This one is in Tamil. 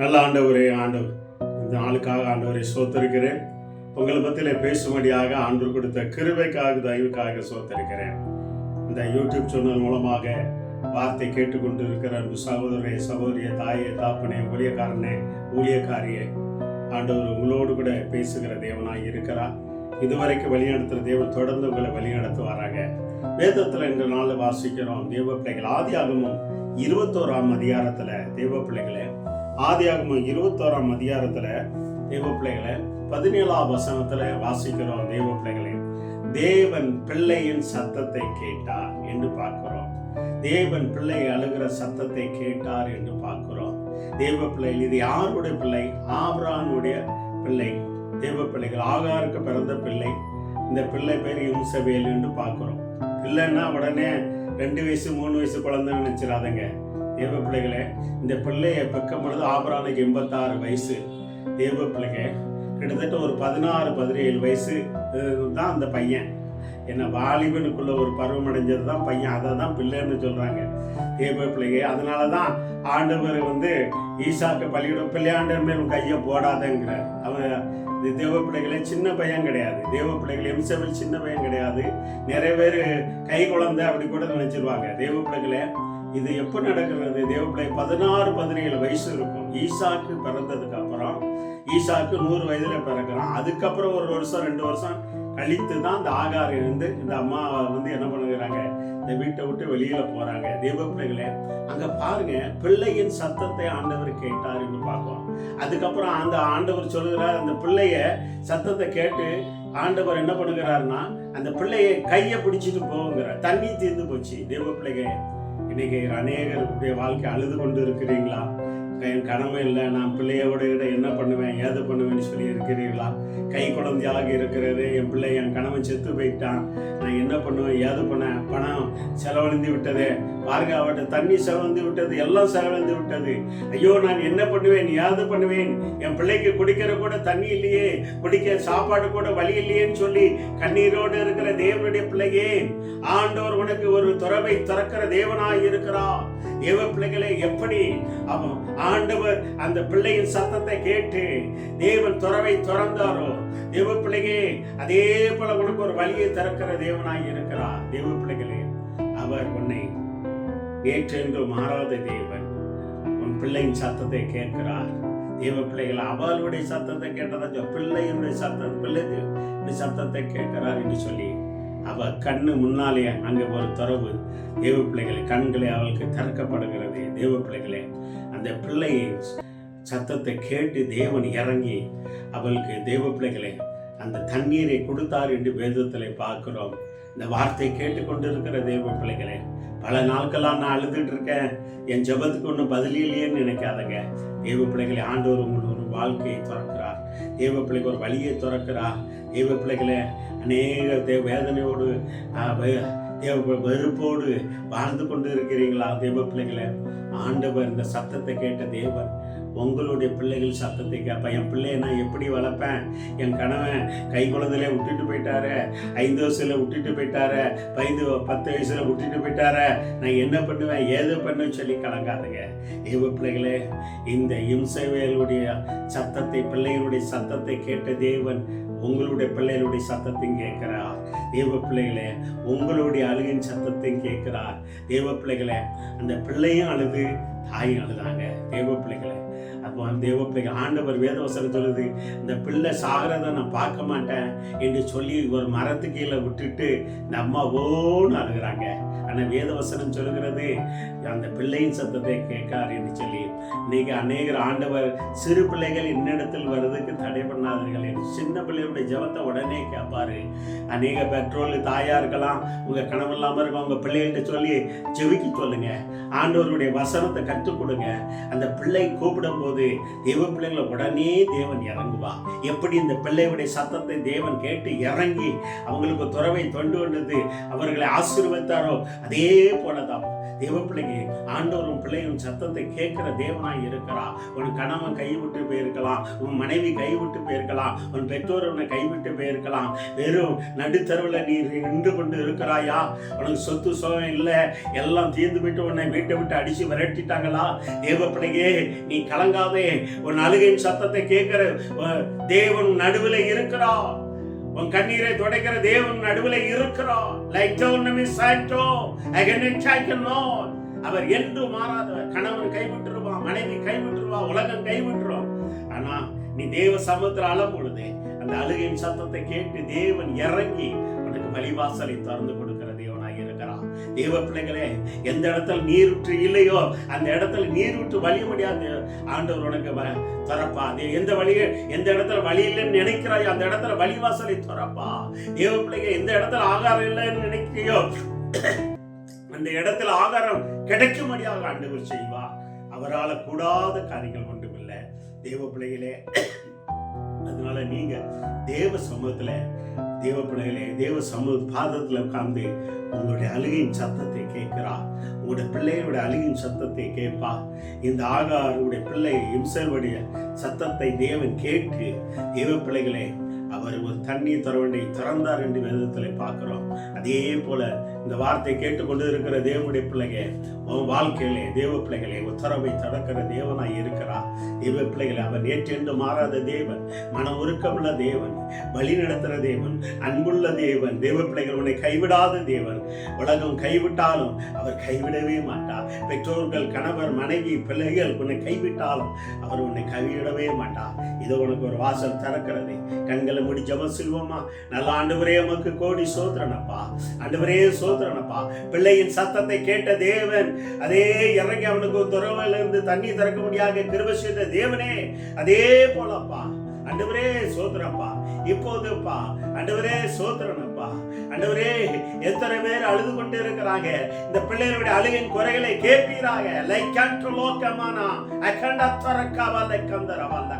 நல்ல ஆண்டவரே ஆண்டவர். இந்த நாளுக்காக ஆண்டவரை சோத்தரிக்கிறேன். உங்களை மத்தியில் பேசும்படியாக ஆண்டு கொடுத்த கிருபைக்காக தயவுக்காக சோத்தரிக்கிறேன். இந்த யூடியூப் சேனல் மூலமாக வார்த்தை கேட்டுக்கொண்டு இருக்கிற அன்பு சகோதரே சகோதரிய தாயே தாப்பனே ஊழியக்காரனே ஊழியக்காரியே ஆண்டவர் உங்களோடு கூட பேசுகிற தேவனாய் இருக்கிறார். இதுவரைக்கும் வழிநடத்துகிற தேவன் தொடர்ந்து உங்களை வழிநடத்துவாராங்க வேதத்தில் இன்று நாள் வாசிக்கிறோம். தேவ பிள்ளைகள் ஆதி ஆகமும் இருபத்தோராம் அதிகாரத்தில் தேவ பிள்ளைகளை ஆதி ஆகம இருபத்தோராம் அதிகாரத்துல தேவ பிள்ளைகளை பதினேழாம் வசனத்துல வாசிக்கிறோம் தேவ பிள்ளைகளே. தேவன் பிள்ளையின் சத்தத்தை கேட்டார் என்று பார்க்கிறோம். தேவன் பிள்ளை அழுகிற சத்தத்தை கேட்டார் என்று பார்க்கிறோம். தேவ பிள்ளைகள் இது யாருடைய பிள்ளை? ஆப்ரானுடைய பிள்ளை. தேவ பிள்ளைகள் ஆகாருக்கு பிறந்த பிள்ளை. இந்த பிள்ளை பேர் இம்சவேல் என்று பார்க்கிறோம். இல்லைன்னா உடனே ரெண்டு வயசு மூணு வயசு குழந்தை நினைச்சிடாதங்க. தேவ பிள்ளைகளே இந்த பிள்ளையை பெக்கும் பொழுது ஆபரானுக்கு எண்பத்தாறு வயசு. தேவ பிள்ளைங்க கிட்டத்தட்ட ஒரு பதினாறு பதினேழு வயசு தான் அந்த பையன். என்ன வாலிபனுக்குள்ள ஒரு பருவம் அடைஞ்சது தான் பையன். அதை தான் பிள்ளைன்னு சொல்றாங்க. தேவ பிள்ளைங்க அதனால தான் ஆண்டவர் வந்து ஈசாக்கு பள்ளியிடம் பிள்ளையாண்டர் மேல் கையை போடாதங்கிறார். அவன் இது தேவ பிள்ளைகளே சின்ன பையன் கிடையாது. தேவ பிள்ளைகள் எம்சவில் சின்ன பையன் கிடையாது. நிறைய பேர் கை குழந்தை அப்படி கூட நினைச்சிருவாங்க. தேவ பிள்ளைகளே இது எப்போ நடக்கிறது? தேவப்பிள்ளை பதினாறு பதினேழு வயசு இருக்கும். ஈசாக்கு பிறந்ததுக்கு அப்புறம் ஈசாக்கு நூறு வயதுல பிறக்கிறான். அதுக்கப்புறம் ஒரு வருஷம் ரெண்டு வருஷம் கழித்து தான் இந்த ஆகார் இருந்து இந்த அம்மா வந்து என்ன பண்ணுகிறாங்க? இந்த வீட்டை விட்டு வெளியில போறாங்க. தெய்வ பிள்ளைகளே அங்க பாருங்க பிள்ளையின் சத்தத்தை ஆண்டவர் கேட்டார் என்று பார்ப்போம் அதுக்கப்புறம் அந்த ஆண்டவர் சொல்லுகிறார் அந்த பிள்ளைய சத்தத்தை கேட்டு ஆண்டவர் என்ன பண்ணுகிறாருன்னா அந்த பிள்ளைய கையை பிடிச்சிட்டு போகுங்கிறார். தண்ணி தீர்ந்து போச்சு. தெய்வ பிள்ளைங்க இன்னைக்கு அநேகருடைய வாழ்க்கை அழுது கொண்டு இருக்கிறீங்களா என் கனவு இல்லை. நான் பிள்ளையோட விட என்ன பண்ணுவேன்? ஏது பண்ணுவேன்னு சொல்லி இருக்கிறீர்களா? கை குழந்தையாக இருக்கிறது. என் பிள்ளை என் கணவன் செத்து போயிட்டான். நான் என்ன பண்ணுவேன்? ஏது பண்ண பணம் செலவழிந்து விட்டது. பாருங்க அவட்ட தண்ணி செலவழிந்து விட்டது. எல்லாம் செலவழிந்து விட்டது. ஐயோ நான் என்ன பண்ணுவேன்? ஏது பண்ணுவேன்? என் பிள்ளைக்கு குடிக்கிற கூட தண்ணி இல்லையே. குடிக்க சாப்பாடு கூட வழி இல்லையேன்னு சொல்லி கண்ணீரோடு இருக்கிற தேவனுடைய பிள்ளையே ஆண்டவர் உனக்கு ஒரு துறவை திறக்கிற தேவனாய் இருக்கிறார். தேவ பிள்ளைகளை எப்படி அவன் ஆண்டவர் அந்த பிள்ளையின் சத்தத்தை கேட்டு தேவன் துறவை திறந்தாரோ? தேவ பிள்ளையே அதே போல உனக்கு ஒரு வழியை திறக்கிற தேவனாய் இருக்கிறார். தேவ பிள்ளைகளே அவர் உன்னை ஏற்றென்று மாறாத தேவன் உன் பிள்ளையின் சத்தத்தை கேட்கிறார். தேவ பிள்ளைகள் அவளுடைய சத்தத்தை கேட்டதா? பிள்ளையினுடைய சத்தம் பிள்ளைகளுடைய சத்தத்தை கேட்கிறார் என்று சொல்லி அவள் கண்ணு முன்னாலே அங்கே ஒரு துறவு. தேவ பிள்ளைகளை கண்களை அவளுக்கு திறக்கப்படுகிறது. தேவ பிள்ளைகளே அந்த பிள்ளையை சத்தத்தை கேட்டு தேவன் இறங்கி அவளுக்கு தேவ பிள்ளைகளை அந்த தண்ணீரை கொடுத்தார் என்று வேதத்தில் பார்க்கிறோம். இந்த வார்த்தை கேட்டுக்கொண்டிருக்கிற தேவ பிள்ளைகளே பல நாட்களாக நான் அழுதுட்டு இருக்கேன். என் ஜெபத்துக்கு ஒன்றும் பதிலில்லையேன்னு நினைக்காதங்க. தேவ பிள்ளைகளை ஆண்டவர் உங்களுக்கு ஒரு வாழ்க்கையை திறக்கிறார். தேவ பிள்ளைக்கு ஒரு வழியை திறக்கிறார். தேவ பிள்ளைகளை அநேக தேவ வேதனையோடு தேவ வெறுப்போடு வாழ்ந்து கொண்டு இருக்கிறீங்களா தேவ பிள்ளைகளை? ஆண்டவர் இந்த சத்தத்தை கேட்ட தேவன் உங்களுடைய பிள்ளைகள் சத்தத்தை கேட்பேன் என் பிள்ளைய நான் எப்படி வளர்ப்பேன்? என் கணவன் கை குழந்தையில விட்டுட்டு போயிட்டாரு ஐந்து வயசுல விட்டுட்டு போயிட்டாரு ஐந்து பத்து வயசுல விட்டுட்டு போயிட்டாரு நான் என்ன பண்ணுவேன்? ஏது பண்ணுன்னு சொல்லி கலங்காதுங்க. தேவ பிள்ளைகளே இந்த இம்சைவேலுடைய சத்தத்தை பிள்ளைகளுடைய சத்தத்தை கேட்ட தேவன் உங்களுடைய பிள்ளைகளுடைய சத்தத்தையும் கேட்கிறார். தேவ பிள்ளைகளே உங்களுடைய அழுகின் சத்தத்தையும் கேட்கிறார். தேவ பிள்ளைகளை அந்த பிள்ளையும் அழுது தாயும் அழுதாங்க. தேவ பிள்ளைகளை அப்போ அந்த தேவ பிள்ளைகள் ஆண்டவர் வேதவசனம் சொல்லுது இந்த பிள்ளை சாகிறத நான் பார்க்க மாட்டேன் என்று சொல்லி ஒரு மரத்து கீழே விட்டுட்டு இந்த அம்மா ஓன்னு அழுகிறாங்க. ஆனால் வேதவசனம் சொல்லுகிறது அந்த பிள்ளையின் சத்தத்தை கேட்கார் என்று சொல்லி. இன்னைக்கு அநேகர் ஆண்டவர் சிறு பிள்ளைகள் என்னிடத்தில் வர்றதுக்கு தடை பண்ணாதீர்கள் சின்ன பிள்ளைகளுடைய ஜபத்தை உடனே கேட்பாரு அநேக பெட்ரோல் தாயா இருக்கலாம் உங்க கனவு இல்லாம இருக்க உங்க பிள்ளைகள்கிட்ட சொல்லி ஜெபிக்க சொல்லுங்க. ஆண்டவருடைய வசனத்தை கற்றுக் கொடுங்க. அந்த பிள்ளை கூப்பிடும் போது தெய்வ பிள்ளைங்களை உடனே தேவன் இறங்குவா எப்படி இந்த பிள்ளையுடைய சத்தத்தை தேவன் கேட்டு இறங்கி அவங்களுக்கு துறவை தொண்டு கொண்டது அவர்களை ஆசீர்வதித்தாரோ அதே போலதான். தேவ பிள்ளைங்க ஆண்டவரும் பிள்ளையும் சத்தத்தை கேட்கிற தேவனாய் இருக்கிறா உன் கணவன் கைவிட்டு போயிருக்கலாம். உன் மனைவி கைவிட்டு போயிருக்கலாம். உன் பெற்றோர் உன்னை கைவிட்டு போயிருக்கலாம். வெறும் நடுத்தருவில் நீ நின்று கொண்டு இருக்கிறாயா? உனக்கு சொத்து சுகம் இல்லை. எல்லாம் தீர்ந்து விட்டு உன்னை வீட்டை விட்டு அடிச்சு விரட்டிட்டாங்களா? தேவ பிள்ளையே நீ கலங்காதே. உன் அழுகையின் சத்தத்தை கேட்கிற தேவன் நடுவில் இருக்கிறா உன் கண்ணீரை துடைக்கிற தேவன் நடுவில் இருக்கிறோம் லைக் டோர்னமி சாண்டோ அகன் சாய்க்கனோ அவர் என்று மாறாதவர். கணவன் கைவிட்டுருவான் மனைவி கைவிட்டுருவா உலகம் கைவிட்டுரும். ஆனா நீ தேவ சமூகத்தில் அழும் பொழுது அந்த அழுகையின் சத்தத்தை கேட்டு தேவன் இறங்கி உனக்கு வழிவாசலை திறந்து கொடுக்க தேவ பிள்ளைகளே எந்த இடத்துல நீரூற்று இல்லையோ அந்த இடத்துல நீரூற்று வழிய முடியாது ஆண்டவர் உனக்கு திறப்பா எந்த வழியை எந்த இடத்துல வழி இல்லைன்னு நினைக்கிறாயோ அந்த இடத்துல வழிவாசலை திறப்பா தேவ பிள்ளைங்க எந்த இடத்துல ஆகாரம் இல்லைன்னு நினைக்கிறியோ அந்த இடத்துல ஆகாரம் கிடைக்கும்படியாக ஆண்டவர் செய்வா. அவரால் கூடாத காரியங்கள் ஒன்றுமில்லை. தேவ பிள்ளைகளே அதனால நீங்க தேவ சமூகத்துல தேவ பிள்ளைகளே தேவ சமூக பாதத்துல உட்கார்ந்து உங்களுடைய அழுகையின் சத்தத்தை கேட்கிறா. உங்களுடைய பிள்ளையோட அழுகையின் சத்தத்தை கேட்பா. இந்த ஆகாருடைய பிள்ளை இம்சருடைய சத்தத்தை தேவன் கேட்டு தேவ பிள்ளைகளே அவர் ஒரு தண்ணீர் தரவண்டை திறந்தார் என்று வேதத்தில் பார்க்கிறோம். அதே போல இந்த வார்த்தை கேட்டுக்கொண்டு இருக்கிற தேவனுடைய பிள்ளைங்க உன் வாழ்க்கையிலே தேவ பிள்ளைகளே உத்தரவை தடக்கிற தேவனாய் இருக்கிறார். தேவ பிள்ளைகளை அவர் நேற்றென்று மாறாத தேவன் மன உருக்கமுள்ள தேவன் வழி நடத்துகிற தேவன் அன்புள்ள தேவன் தேவ பிள்ளைகள் உன்னை கைவிடாத தேவன். உலகம் கைவிட்டாலும் அவர் கைவிடவே மாட்டார். பெற்றோர்கள் கணவர் மனைவி பிள்ளைகள் உன்னை கைவிட்டாலும் அவர் உன்னை கைவிடவே மாட்டார். இது உனக்கு ஒரு வாசல் திறக்கிறது கண்களை முடி ஜெபம் செல்வோமா நல்ல ஆண்டவரே உமக்கு கோடி சோதரனப்பா ஆண்டவரே சோதரனப்பா பிள்ளையின் சத்தத்தை கேட்ட தேவன் அதே இறங்கி அவனுக்கு துறவில இருந்து தண்ணி திறக்க முடியாத கிருப செய்த தேவனே அதே போலப்பா. அண்டவரே சோதரப்பா இப்போதுப்பா அண்டவரே சோதரனப்பா அண்டவரே எத்தனை பேர் அழுது கொண்டு இருக்கிறாங்க இந்த பிள்ளைகளுடைய அழுகின் குறைகளை கேட்பீராக. லைக் லோக்கமானா அகண்ட தரக்காவல்லை கந்தரவல்ல